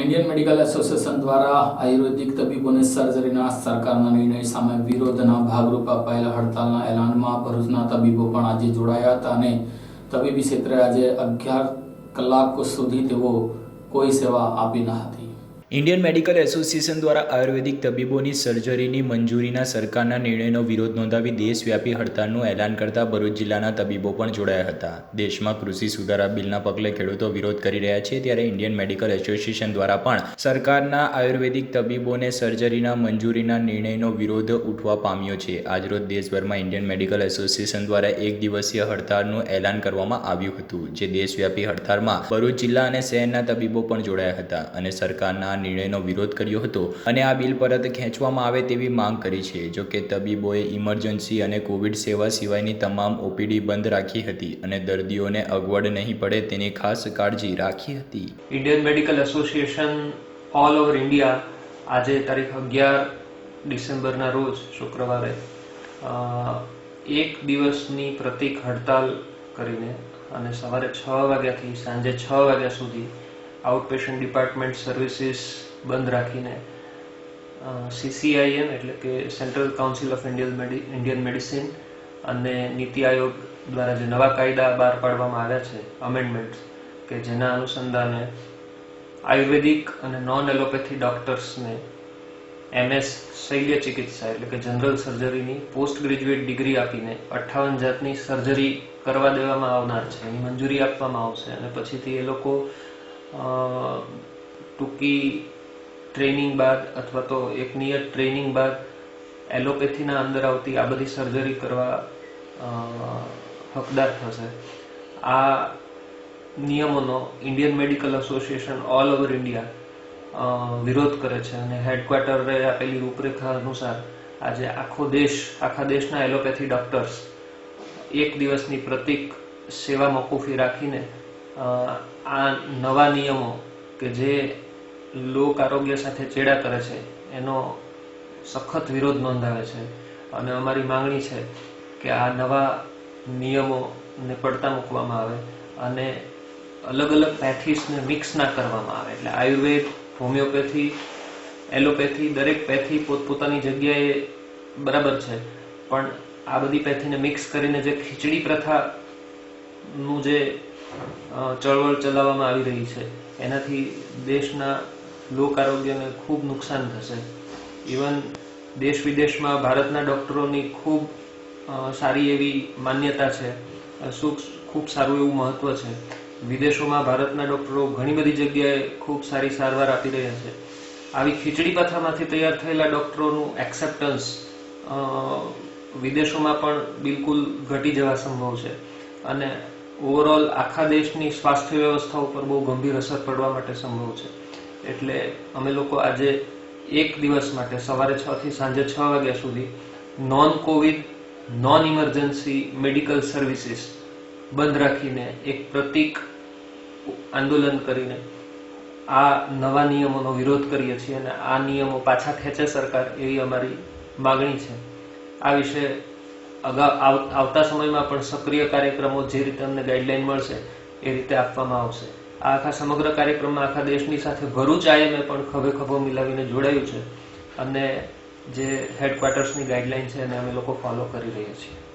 Indian medical association દ્વારા આયુર્વેદિક તબીબોને સર્જરીના સરકારના નિર્ણય સામે વિરોધના ભાગરૂપે અપાયેલા હડતાલના એલાનમાં ભરૂચના તબીબો પણ આજે જોડાયા હતા અને તબીબી ક્ષેત્રે આજે અગિયાર કલાક સુધી તેઓ કોઈ સેવા આપી ન હતી. ઇન્ડિયન મેડિકલ એસોસિએશન દ્વારા આયુર્વેદિક તબીબોની સર્જરીની મંજૂરીના સરકારના નિર્ણયનો વિરોધ નોંધાવી દેશવ્યાપી હડતાલનું એલાન કરતા ભરૂચ જિલ્લાના તબીબો પણ જોડાયા હતા. દેશમાં કૃષિ સુધારા બિલના પગલે ખેડૂતો વિરોધ કરી રહ્યા છે ત્યારે ઇન્ડિયન મેડિકલ એસોસિએશન દ્વારા પણ સરકારના આયુર્વેદિક તબીબોને સર્જરીના મંજૂરીના નિર્ણયનો વિરોધ ઉઠવા પામ્યો છે. આજરોજ દેશભરમાં ઇન્ડિયન મેડિકલ એસોસિએશન દ્વારા એક દિવસીય હડતાલનું એલાન કરવામાં આવ્યું હતું, જે દેશવ્યાપી હડતાલમાં ભરૂચ જિલ્લા અને શહેરના તબીબો પણ જોડાયા હતા અને સરકારના નિર્ણયનો વિરોધ કર્યો હતો અને આ બિલ પરત ખેંચવામાં આવે તેવી માંગ કરી છે. જો કે તબીબોએ ઇમરજન્સી અને કોવિડ સેવા સિવાયની તમામ ઓપીડી બંધ રાખી હતી અને દર્દીઓને અગવડ નહીં પડે તેની ખાસ કાળજી રાખી હતી. Indian medical association all over India આજે તારીખ અગિયાર ડિસેમ્બરના રોજ શુક્રવારે એક દિવસની પ્રતિક હડતાલ કરીને અને સવારે છ વાગ્યાથી સાંજે છ વાગ્યા સુધી આઉટ પેશન્ટ ડિપાર્ટમેન્ટ સર્વિસીસ બંધ રાખીને સીસીઆઈએમ એટલે કે central council of Indian Indian medicine અને નીતિ આયોગ દ્વારા જે નવા કાયદા બહાર પાડવામાં આવ્યા છે અમેન્ડમેન્ટ કે જેના અનુસંધાને આયુર્વેદિક અને નોન એલોપેથી ડોક્ટર્સને એમએસ શૈલ્ય ચિકિત્સા એટલે કે જનરલ સર્જરીની પોસ્ટ ગ્રેજ્યુએટ ડિગ્રી આપીને અઠ્ઠાવન જાતની સર્જરી કરવા દેવામાં આવનાર છે, એની મંજૂરી આપવામાં આવશે અને પછીથી એ લોકો ટૂંકી ટ્રેનિંગ બાદ અથવા તો એક નિયત ટ્રેનિંગ બાદ એલોપેથીના અંદર આવતી આ બધી સર્જરી કરવા હકદાર થશે. આ નિયમોનો Indian medical association all over India વિરોધ કરે છે અને હેડક્વાર્ટરે આપેલી રૂપરેખા અનુસાર આજે આખો દેશ, આખા દેશના એલોપેથી ડોક્ટર્સ એક દિવસની પ્રતિક સેવા મોકૂફી રાખીને આ નવા નિયમો કે જે લોક આરોગ્ય સાથે ચેડા કરે છે, એનો સખત વિરોધ નોંધાવે છે. અને અમારી માંગણી છે કે આ નવા નિયમોને પડતા મૂકવામાં આવે અને અલગ અલગ પેથીસને મિક્સ ના કરવામાં આવે. એટલે આયુર્વેદ, હોમિયોપેથી, એલોપેથી, દરેક પેથી પોતપોતાની જગ્યાએ બરાબર છે. પણ આ બધી પેથીને મિક્સ કરીને જે ખીચડી પ્રથાનું જે ચળવળ ચલાવવામાં આવી રહી છે. એનાથી દેશના લોક આરોગ્યને ખૂબ નુકસાન થશે. ઇવન દેશ વિદેશમાં ભારતના ડૉક્ટરોની ખૂબ સારી એવી માન્યતા છે. ખૂબ સારું એવું મહત્વ છે. વિદેશોમાં ભારતના ડૉક્ટરો ઘણી બધી જગ્યાએ ખૂબ સારી સારવાર આપી રહ્યા છે. આવી ખીચડી પાથામાંથી તૈયાર થયેલા ડૉક્ટરોનું એક્સેપ્ટન્સ વિદેશોમાં પણ બિલકુલ ઘટી જવા સંભવ છે. અને ઓવરઓલ આખા દેશની સ્વાસ્થ્ય વ્યવસ્થા ઉપર બહુ ગંભીર અસર પડવા માટે સંભવ છે. એટલે અમે લોકો આજે એક દિવસ માટે સવારે છ થી સાંજે છ વાગ્યા સુધી non covid non emergency medical services બંધ રાખીને એક પ્રતિક આંદોલન કરીને આ નવા નિયમોનો વિરોધ કરીએ છીએ અને આ નિયમો પાછા ખેંચે સરકાર એવી અમારી માગણી છે. આ વિશે આવતા સમયમાં પણ સક્રિય કાર્યક્રમો જે રીતે અમને ગાઈડલાઈન મળશે, એ રીતે આપવામાં આવશે. આ આખા સમગ્ર કાર્યક્રમમાં આખા દેશની સાથે ભરૂચ આઈએમએ પણ ખભે ખભો મિલાવીને જોડાયું છે. અને જે હેડક્વાર્ટર્સની ગાઈડલાઈન છે એને અમે લોકો ફોલો કરી રહ્યા છીએ.